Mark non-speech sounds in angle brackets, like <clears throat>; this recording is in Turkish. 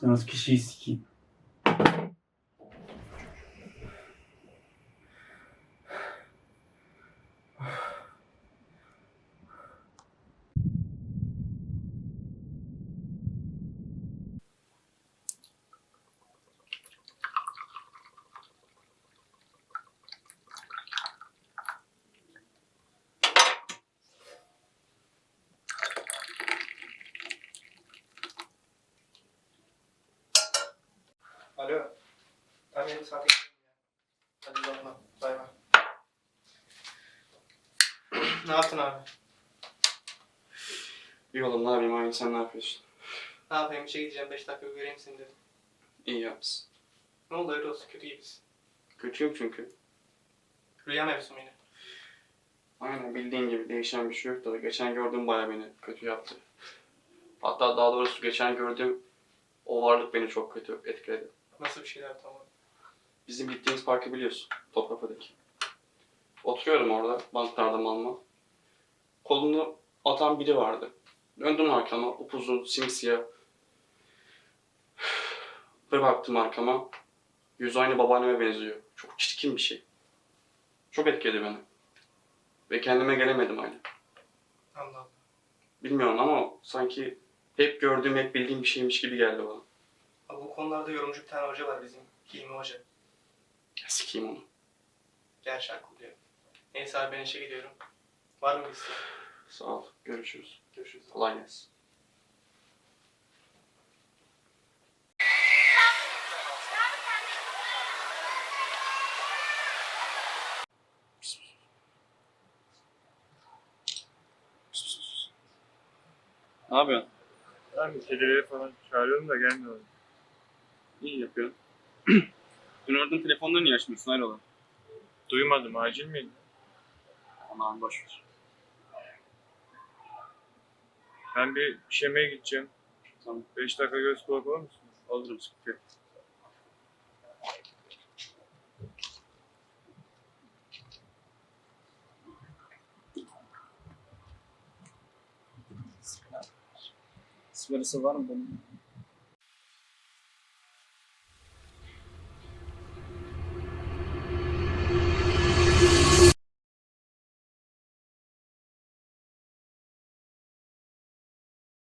Sen kişiyi sikeyim. Alo. Tamam saate. Hadi uzatma. Bay bay. ne yaptın abi? İyi oğlum ne yapayım abi sen ne yapıyorsun? Ne yapayım işe gideceğim 5 dakika göreyim seni dedim. İyi yapsın. Ne oldu öyle olsun kötü gibisin. Kötüyüm çünkü. Rüya mevzusu mu yine? Aynen bildiğin gibi değişen bir şey yok da geçen gördüğüm baya beni kötü yaptı. Hatta daha doğrusu geçen gördüğüm o varlık beni çok kötü etkiledi. Nasıl bir şeyler tam olarak? Bizim gittiğimiz parkı biliyorsun. Topkapı'daki. Oturuyorum orada banklarda malma. Kolunu atan biri vardı. Döndüm arkama upuzun simsiyah. <sighs> Bir baktım arkama. Yüzü aynı babaanneme benziyor. Çok çirkin bir şey. Çok etkiledi beni. Ve kendime gelemedim. Allah Allah. Bilmiyorum ama sanki hep gördüğüm, hep bildiğim bir şeymiş gibi geldi bana. Abi bu konularda yorumcu bir tane hoca var bizim. Hilmi Hoca. Ya sikeyim onu. Gerçi haklı diyor. Neyse abi ben işe gidiyorum. Var mı bir isteğin? Sağ ol. Görüşürüz. Görüşürüz. Kolay gelsin. Ne yapıyorsun? Ben kedileri falan çağırıyorum da gelmiyorlar. İyi yapıyorsun. <clears throat> Dün oradan telefonları niye açmıyorsun hayrola? Duymadım acil miydi? Aman boş ver. Ben bir işemeye gideceğim. Tamam. 5 dakika göz kulak olur musun? Alırım sıkıntı yok. Sigarası var mı bunun?